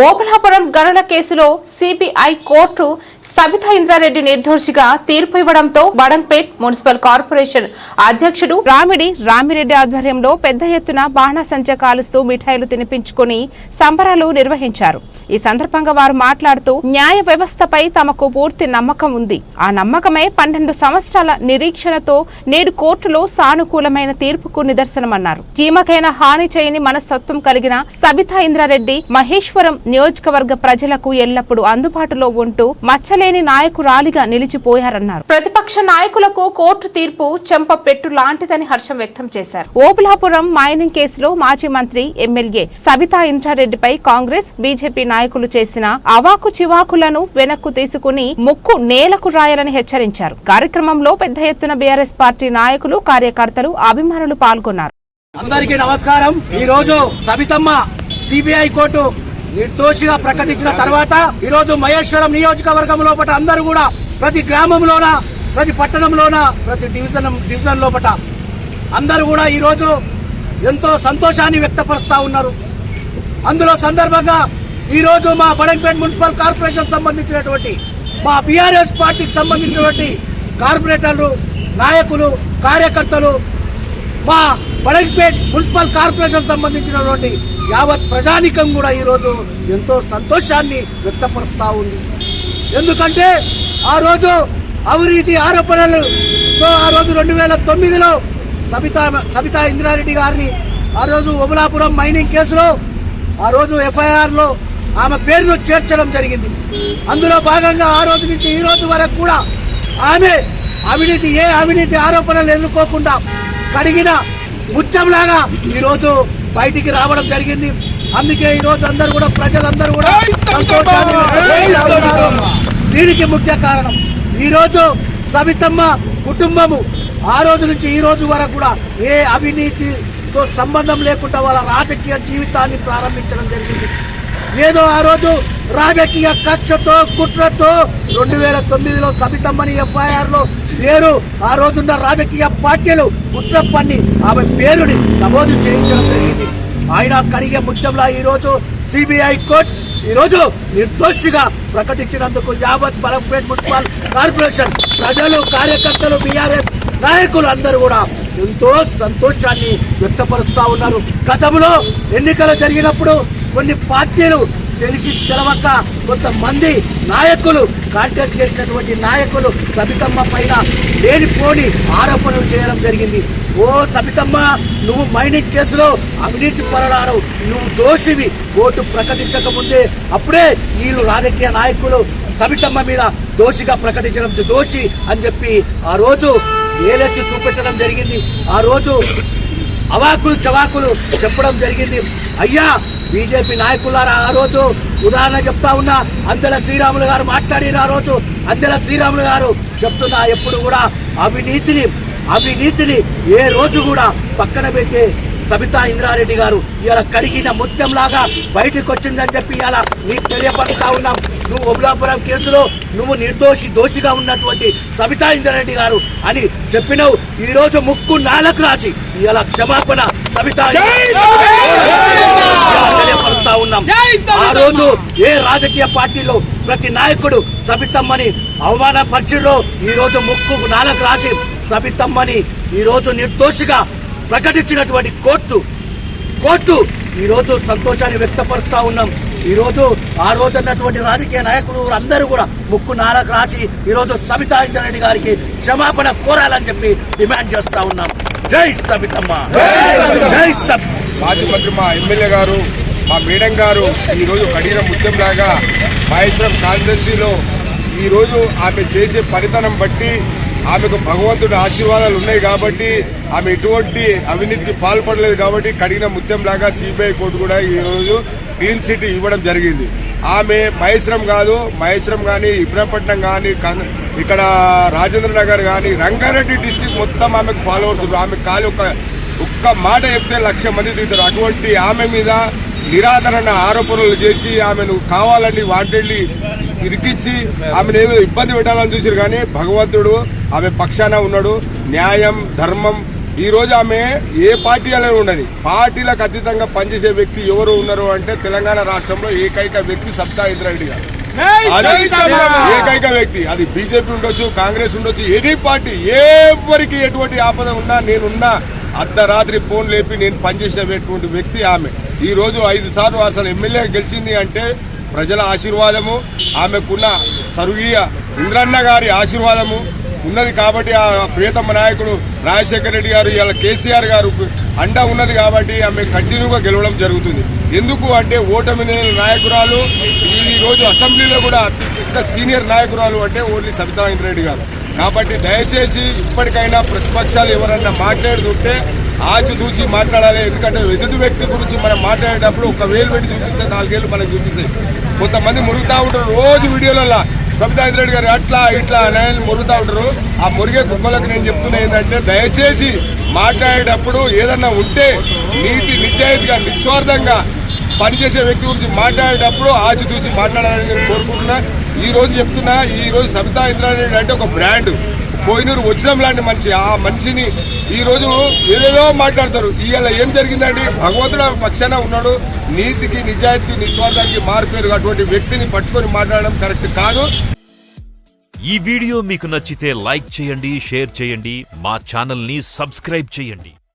ఓబలాపురం గనుల కేసులో CBI court Sabitha Indra Reddy నిర్దోషిగా తీర్పు ఇవ్వడంతో బడంపేట్ మున్సిపల్ కార్పొరేషన్ అధ్యక్షుడు రామిడి రామిరెడ్డి ఆధ్వర్యంలో పెద్ద ఎత్తున బాణాసంచ కాలుస్తూ మిఠాయిలు తినిపించుకుని సంబరాలు నిర్వహించారు. ఈ సందర్భంగా వారు మాట్లాడుతూ న్యాయ వ్యవస్థపై తమకు పూర్తి నమ్మకం ఉంది. ఆ నమ్మకమే పన్నెండు సంవత్సరాల నిరీక్షణతో నేడు కోర్టులో సానుకూలమైన తీర్పుకు నిదర్శనమన్నారు. చీమకైన హాని చేయని మనస్తత్వం కలిగిన సబితా ఇంద్రారెడ్డి మహేశ్వరం నియోజకవర్గ ప్రజలకు ఎల్లప్పుడూ అందుబాటులో ఉంటూ మచ్చలేని నాయకురాలిగా నిలిచిపోయారన్నారు. ప్రతిపక్ష నాయకులకు కోర్టు తీర్పు చెంప పెట్టు లాంటిదని హర్షం వ్యక్తం చేశారు. ఓబులాపురం మైనింగ్ కేసులో మాజీ మంత్రి ఎమ్మెల్యే సబితా ఇంద్రారెడ్డిపై కాంగ్రెస్ బీజేపీ నాయకులు చేసిన అవాకు చివాకులను వెనక్కు తీసుకుని ముక్కు నేలకు రాయాలని హెచ్చరించారు. కార్యక్రమంలో పెద్ద ఎత్తున బీఆర్ఎస్ పార్టీ నాయకులు కార్యకర్తలు అభిమానులు పాల్గొన్నారు. అందరికీ నమస్కారం. ఈ రోజు సబితమ్మ సిబిఐ కోర్టు నిర్దోషిగా ప్రకటించిన తర్వాత ఈరోజు మహేశ్వరం నియోజకవర్గం లోపల అందరూ కూడా ప్రతి గ్రామంలోన ప్రతి పట్టణంలోన ప్రతి డివిజన్ డివిజన్ లోపల అందరూ కూడా ఈరోజు ఎంతో సంతోషాన్ని వ్యక్తపరుస్తూ ఉన్నారు. అందులో సందర్భంగా ఈరోజు మా బడంపేట మున్సిపల్ కార్పొరేషన్ సంబంధించినటువంటి మా బీఆర్ఎస్ పార్టీకి సంబంధించినటువంటి కార్పొరేటర్లు నాయకులు కార్యకర్తలు మా బడంపేట్ మున్సిపల్ కార్పొరేషన్ సంబంధించినటువంటి యావత్ ప్రజానికం కూడా ఈరోజు ఎంతో సంతోషాన్ని వ్యక్తపరుస్తూ ఉంది. ఎందుకంటే ఆ రోజు అవినీతి ఆరోపణలతో ఆ రోజు రెండు వేల తొమ్మిదిలో సబితా సబితా ఇందిరారెడ్డి గారిని ఆ రోజు ఒమలాపురం మైనింగ్ కేసులో ఆ రోజు ఎఫ్ఐఆర్లో ఆమె పేరును చేర్చడం జరిగింది. అందులో భాగంగా ఆ రోజు నుంచి ఈ రోజు వరకు కూడా ఆమె అవినీతి ఏ అవినీతి ఆరోపణలు ఎదుర్కోకుండా కడిగిన ముత్యంలాగా ఈరోజు బయటికి రావడం జరిగింది. అందుకే ఈ రోజు అందరూ కూడా ప్రజలందరూ కూడా సంతోషాన్ని. దీనికి ముఖ్య కారణం ఈ రోజు సవితమ్మ కుటుంబము. ఆ రోజు నుంచి ఈ రోజు వరకు కూడా ఏ అవినీతితో సంబంధం లేకుండా వాళ్ళ రాజకీయ జీవితాన్ని ప్రారంభించడం జరిగింది. ఏదో ఆ రోజు రాజకీయ కక్షతో కుట్రతో రెండు వేల తొమ్మిదిలో సబితమ్మని ఎఫ్ఐఆర్లో పేరు ఆ రోజున్న రాజకీయ పార్టీలు కుట్ర పన్ని ఆమె పేరుని నమోదు చేయించడం జరిగింది. ఆయన కడిగే ముఖ్యంలా ఈరోజు సిబిఐ కోర్టు ఈరోజు నిర్దోషిగా ప్రకటించినందుకు యావత్ బలంపేట్ మున్సిపల్ కార్పొరేషన్ ప్రజలు కార్యకర్తలు బీఆర్ఎస్ నాయకులు అందరూ కూడా ఎంతో సంతోషాన్ని వ్యక్తపరుస్తూ ఉన్నారు. గతంలో ఎన్నికలు జరిగినప్పుడు కొన్ని పార్టీలు తెలిసి తెలవక కొంతమంది నాయకులు కాంటెస్ట్ చేసినటువంటి నాయకులు సబితమ్మ పైన లేనిపోని ఆరోపణలు చేయడం జరిగింది. ఓ సబితమ్మ నువ్వు మైనింగ్ కేసులో అవినీతి పరడారు నువ్వు దోషివి. ఓటు ప్రకటించకముందే అప్పుడే వీళ్ళు రాజకీయ నాయకులు సబితమ్మ మీద దోషిగా ప్రకటించడం దోషి అని చెప్పి ఆ రోజు ఏలెత్తి చూపెట్టడం జరిగింది. ఆ రోజు అవాకులు చవాకులు చెప్పడం జరిగింది. అయ్యా బీజేపీ నాయకులారా ఆ రోజు ఉదాహరణ చెప్తా ఉన్నా అందెల శ్రీరాములు గారు మాట్లాడిన ఆ రోజు. అందెల శ్రీరాములు గారు చెప్తున్నా ఎప్పుడు కూడా అవినీతిని అవినీతిని ఏ రోజు కూడా పక్కన పెట్టే సబితా ఇంద్రారెడ్డి గారు ఇలా కడిగిన ముత్యంలాగా బయటకు వచ్చిందని చెప్పి ఇలా నీకు తెలియపడతా ఉన్నాం. నువ్వు ఒబులాపురం కేసులో నువ్వు నిర్దోషి దోషిగా ఉన్నటువంటి సబితా ఇంద్రారెడ్డి గారు అని చెప్పినావు. ఈరోజు ముక్కు నాలకు రాసి ఇలా క్షమాపణ సబితా ఉన్నాం ఆ రోజు ఏ రాజకీయ పార్టీలో ప్రతి నాయకుడు సబితమ్మని అవమానపరిచిలో ఈ రోజు ముక్కు నాలకు రాసి సబితమ్మని ఈ రోజు నిర్దోషిగా ప్రకటించినటువంటి కోర్టు. కోర్టు ఈ రోజు సంతోషాన్ని వ్యక్తపరుస్తా ఉన్నాం. ఈ రోజు ఆ రోజు అన్నటువంటి రాజకీయ నాయకులు అందరూ కూడా ముక్కు నాలకు రాసి ఈ రోజు సబితా ఇంద్రారెడ్డి గారికి క్షమాపణ కోరాలని చెప్పి డిమాండ్ చేస్తా ఉన్నాం. జై సబితమ్మ. జై సబ్ మాజీ మంత్రి మా ఎమ్మెల్యే గారు మా మేడం గారు ఈరోజు కడిగిన ముత్యంలాగా మహేశ్వరం కాన్సెన్సీలో ఈరోజు ఆమె చేసే పనితనం బట్టి ఆమెకు భగవంతుడి ఆశీర్వాదాలు ఉన్నాయి కాబట్టి ఆమె ఎటువంటి అవినీతికి పాల్పడలేదు కాబట్టి కడిగిన ముత్యంలాగా సిబిఐ కోర్టు కూడా ఈరోజు క్లీన్ సిటీ ఇవ్వడం జరిగింది. ఆమె మహేశ్వరం కాదు మహేశ్వరం కానీ ఇబ్రహపట్నం కానీ కన్- ఇక్కడ రాజేంద్ర నగర్ కానీ రంగారెడ్డి డిస్టిక్ మొత్తం ఆమెకు ఫాలోవర్స్ ఆమె కాలు ఒక ఒక్క మాట చెప్తే లక్ష మంది దిగుతారు అటువంటి ఆమె మీద నిరాదరణ ఆరోపణలు చేసి ఆమెను కావాలని వాంటెడ్లీ ఇరికించి ఆమెను ఏదో ఇబ్బంది పెట్టాలని చూసారు కానీ భగవంతుడు ఆమె పక్షాన ఉన్నాడు. న్యాయం ధర్మం ఈ రోజు ఆమె ఏ పార్టీ అనేది ఉండదు పార్టీలకు అతీతంగా పనిచేసే వ్యక్తి ఎవరు ఉన్నారు అంటే తెలంగాణ రాష్ట్రంలో ఏకైక వ్యక్తి సప్తా ఇంద్రారెడ్డి గారు. అది ఏకైక వ్యక్తి. అది బీజేపీ ఉండొచ్చు కాంగ్రెస్ ఉండొచ్చు ఎనీ పార్టీ. ఎవరికి ఎటువంటి ఆపద ఉన్నా నేనున్నా అర్ధరాత్రి ఫోన్ లేపి నేను పనిచేసినటువంటి వ్యక్తి ఆమె. ఈ రోజు ఐదు సార్లు అసలు ఎమ్మెల్యే గెలిచింది అంటే ప్రజల ఆశీర్వాదము ఆమెకున్న సర్వీయ ఇంద్రన్న గారి ఆశీర్వాదము ఉన్నది కాబట్టి ఆ ప్రియతమ నాయకుడు రాజశేఖర రెడ్డి గారు ఇలా కేసీఆర్ గారు అండ ఉన్నది కాబట్టి ఆమె కంటిన్యూగా గెలవడం జరుగుతుంది. ఎందుకు అంటే ఓటమి నాయకురాలు ఈ రోజు అసెంబ్లీలో కూడా అత్యంత సీనియర్ నాయకురాలు అంటే ఓన్లీ సబితా ఇంద్రెడ్డి గారు. కాబట్టి దయచేసి ఇప్పటికైనా ప్రతిపక్షాలు ఎవరన్నా మాట్లాడుతుంటే ఆచితూచి మాట్లాడాలి. ఎందుకంటే ఎదుటి వ్యక్తి గురించి మనం మాట్లాడేటప్పుడు ఒక వేలు పెట్టి చూపిస్తే నాలుగేళ్ళు మనకు చూపిస్తాయి. కొంతమంది మురుగుతూ ఉంటారు రోజు వీడియోలలో సబితా రెడ్డి గారు అట్లా ఇట్లా అని మురుగుతూ ఉంటారు. ఆ మురిగే కుక్కలకు నేను చెప్తున్నా ఏంటంటే దయచేసి మాట్లాడేటప్పుడు ఏదన్నా ఉంటే నీతి నిజాయితీగా నిస్వార్థంగా పనిచేసే వ్యక్తి గురించి మాట్లాడేటప్పుడు ఆచితూచి మాట్లాడాలని నేను కోరుకుంటున్నా. ఈ రోజు చెప్తున్నా ఈ రోజు సబితా ఇంద్రారెడ్డి అంటే ఒక బ్రాండ్. కోహినూరు వజ్రం లాంటి మనిషి. ఆ మనిషిని ఈరోజు ఏదేదో మాట్లాడతారు. ఇవాళ ఏం జరిగిందండి? భగవంతుడు పక్షాన ఉన్నాడు. నీతికి నిజాయితీకి నిస్వార్థానికి మారిపోయారు అటువంటి వ్యక్తిని పట్టుకొని మాట్లాడడం కరెక్ట్ కాదు. ఈ వీడియో మీకు నచ్చితే లైక్ చేయండి షేర్ చేయండి. మా ఛానల్ని సబ్స్క్రైబ్ చేయండి.